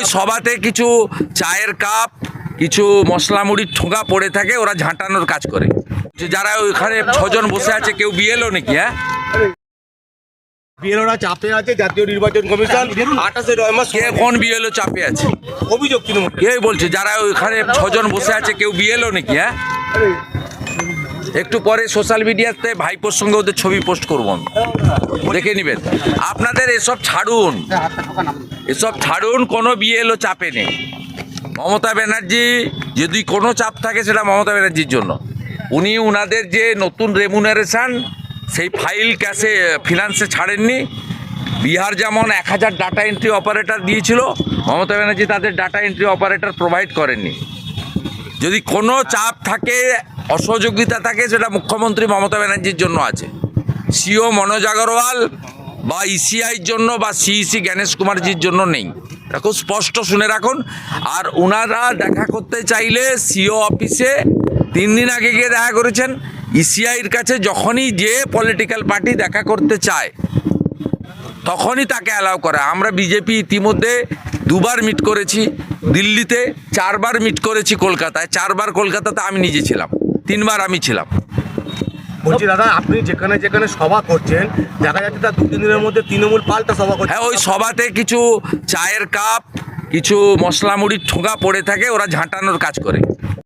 ওই সভাতে কিছু চায়ের কাপ কিছু মশলা মুড়ির ঠোঙা পড়ে থাকে ওরা ঝাঁটানোর কাজ করে। যে যারা ওইখানে ছজন বসে আছে কেউ বিয়েলো নাকি হ্যাঁ? বিএলওরা চাপে আছে জাতীয় নির্বাচন কমিশন আঠাশে নভেম্বর কে কোন বিয়েলো চাপে আছে? অভিযোগ তৃণমূল কে বলছে যারা ওইখানে ছজন বসে আছে কেউ বিয়েলো নাকি হ্যাঁ? একটু পরে সোশ্যাল মিডিয়াতে ভাইপোর সঙ্গে ওদের ছবি পোস্ট করব আমি। দেখে নেবেন। আপনাদের এসব ছাড়ুন। এসব ছাড়ুন, কোনো বিয়ে এলো চাপে নেই। মমতা ব্যানার্জি, যদি কোনো চাপ থাকে সেটা মমতা ব্যানার্জির জন্য। উনি উনাদের যে নতুন রেমুনারেশন সেই ফাইল ক্যাশে ফিনান্সে ছাড়েননি। বিহার যেমন এক হাজার ডাটা এন্ট্রি অপারেটর দিয়েছিল, মমতা ব্যানার্জি তাদের ডাটা এন্ট্রি অপারেটর প্রোভাইড করেননি। যদি কোনো চাপ থাকে অসহযোগিতা থাকে, সেটা মুখ্যমন্ত্রী মমতা ব্যানার্জির জন্য আছে। সিও মনোজ আগরওয়াল বা ইসিআইর জন্য বা সিইসি গণেশ কুমারজির জন্য নেই। এটা খুব স্পষ্ট শুনে রাখুন। আর ওনারা দেখা করতে চাইলে সিও অফিসে তিন দিন আগে গিয়ে দেখা করেছেন। ইসিআইয়ের কাছে যখনই যে পলিটিক্যাল পার্টি দেখা করতে চায়, তখনই তাকে অ্যালাউ করা। আমরা বিজেপি ইতিমধ্যে দুবার মিট করেছি দিল্লিতে, চারবার মিট করেছি কলকাতায়। চারবার কলকাতাতে আমি নিজে ছিলাম। তিনবার আমি ছিলাম। বলছি দাদা আপনি যেখানে যেখানে সভা করছেন দেখা যাচ্ছে তার দু তিন দিনের মধ্যে তৃণমূল পাল্টা সভা করছে। হ্যাঁ ওই সভাতে কিছু চায়ের কাপ কিছু মশলা মুড়ির ঠোঙা পড়ে থাকে ওরা ঝাঁটানোর কাজ করে।